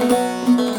Música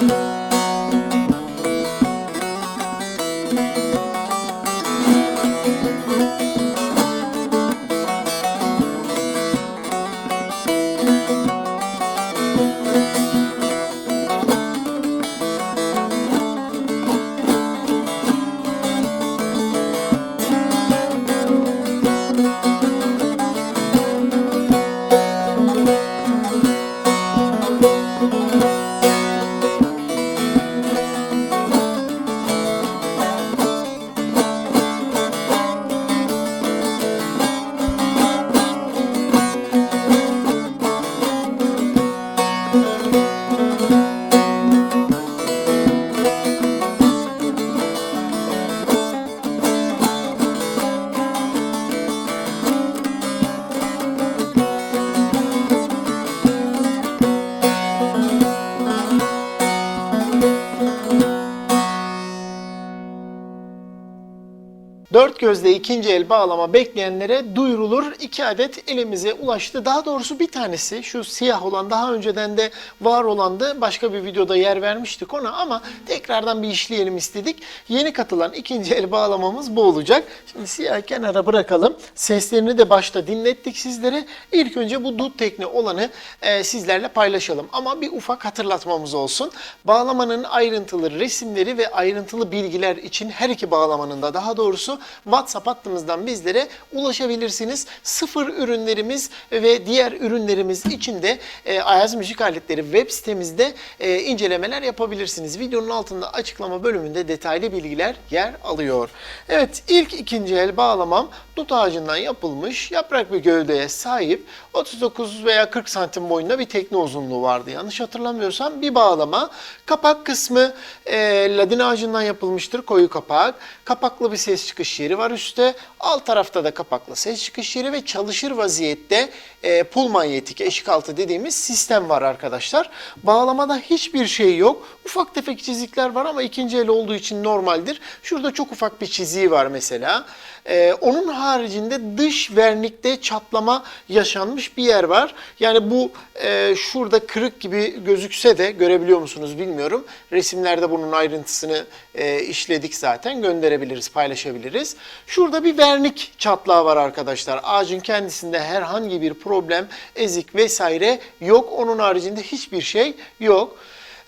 Dört gözle ikinci el bağlama bekleyenlere duyurulur. İki adet elimize ulaştı. Daha doğrusu bir tanesi şu siyah olan daha önceden de var olandı. Başka bir videoda yer vermiştik ona ama tekrardan bir işleyelim istedik. Yeni katılan ikinci el bağlamamız bu olacak. Şimdi siyah kenara bırakalım. Seslerini de başta dinlettik sizlere. İlk önce bu dut tekne olanı e, sizlerle paylaşalım. Ama bir ufak hatırlatmamız olsun. Bağlamanın ayrıntılı resimleri ve ayrıntılı bilgiler için her iki bağlamanın da daha doğrusu WhatsApp hattımızdan bizlere ulaşabilirsiniz. Sıfır ürünlerimiz ve diğer ürünlerimiz için de e, Ayaz Müzik Aletleri web sitemizde e, incelemeler yapabilirsiniz. Videonun altında açıklama bölümünde detaylı bilgiler yer alıyor. Evet ilk ikinci el bağlamam dut ağacından yapılmış yaprak bir gövdeye sahip 39 veya 40 santim boyunda bir tekne uzunluğu vardı. Yanlış hatırlamıyorsam bir bağlama. Kapak kısmı e, ladin ağacından yapılmıştır koyu kapak. Kapaklı bir ses çıkış yeri var üstte. Alt tarafta da kapaklı ses çıkış yeri ve çalışır vaziyette e, pul manyetik eşik altı dediğimiz sistem var arkadaşlar. Bağlamada hiçbir şey yok. Ufak tefek çizikler var ama ikinci el olduğu için normaldir. Şurada çok ufak bir çiziği var mesela. E, onun haricinde dış vernikte çatlama yaşanmış bir yer var. Yani bu e, şurada kırık gibi gözükse de görebiliyor musunuz bilmiyorum. Resimlerde bunun ayrıntısını e, işledik zaten gönderebiliriz, paylaşabiliriz. Şurada bir vernik çatlağı var arkadaşlar. Ağacın kendisinde herhangi bir problem, ezik vesaire yok. Onun haricinde hiçbir şey yok.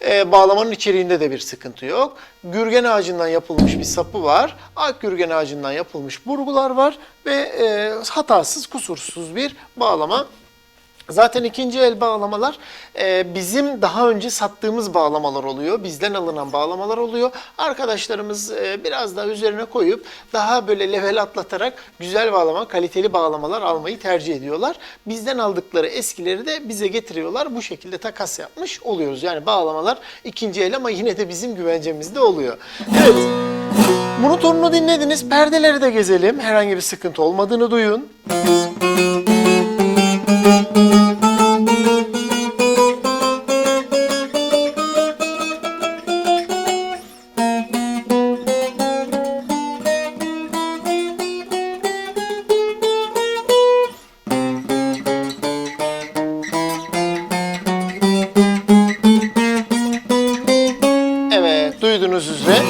E, bağlamanın içeriğinde de bir sıkıntı yok. Gürgen ağacından yapılmış bir sapı var. Ak gürgen ağacından yapılmış burgular var ve e, hatasız, kusursuz bir bağlama. Zaten ikinci el bağlamalar e, bizim daha önce sattığımız bağlamalar oluyor. Bizden alınan bağlamalar oluyor. Arkadaşlarımız e, biraz daha üzerine koyup daha böyle level atlatarak güzel bağlama, kaliteli bağlamalar almayı tercih ediyorlar. Bizden aldıkları eskileri de bize getiriyorlar. Bu şekilde takas yapmış oluyoruz. Yani bağlamalar ikinci el ama yine de bizim güvencemizde oluyor. Evet. Bunun tonunu dinlediniz. Perdeleri de gezelim. Herhangi bir sıkıntı olmadığını duyun. Duyduğunuz üzere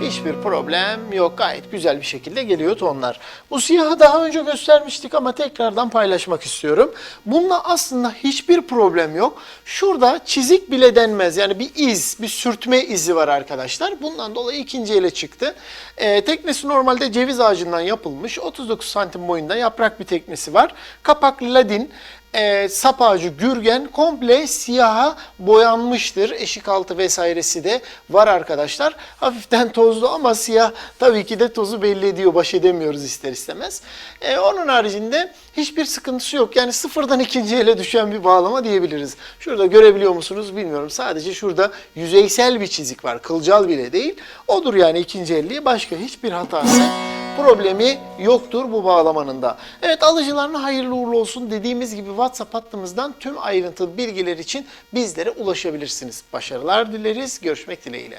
hiçbir problem yok. Gayet güzel bir şekilde geliyor tonlar. Bu siyahı daha önce göstermiştik ama tekrardan paylaşmak istiyorum. Bununla aslında hiçbir problem yok. Şurada çizik bile denmez. Yani bir iz, bir sürtme izi var arkadaşlar. Bundan dolayı ikinci ele çıktı. Ee, teknesi normalde ceviz ağacından yapılmış. 39 santim boyunda yaprak bir teknesi var. Kapak ladin e, sap gürgen komple siyaha boyanmıştır. Eşik altı vesairesi de var arkadaşlar. Hafiften tozlu ama siyah tabii ki de tozu belli ediyor. Baş edemiyoruz ister istemez. E, onun haricinde hiçbir sıkıntısı yok. Yani sıfırdan ikinci ele düşen bir bağlama diyebiliriz. Şurada görebiliyor musunuz bilmiyorum. Sadece şurada yüzeysel bir çizik var. Kılcal bile değil. Odur yani ikinci elliği. Başka hiçbir hatası problemi yoktur bu bağlamanın da. Evet alıcılarına hayırlı uğurlu olsun dediğimiz gibi WhatsApp hattımızdan tüm ayrıntılı bilgiler için bizlere ulaşabilirsiniz. Başarılar dileriz. Görüşmek dileğiyle.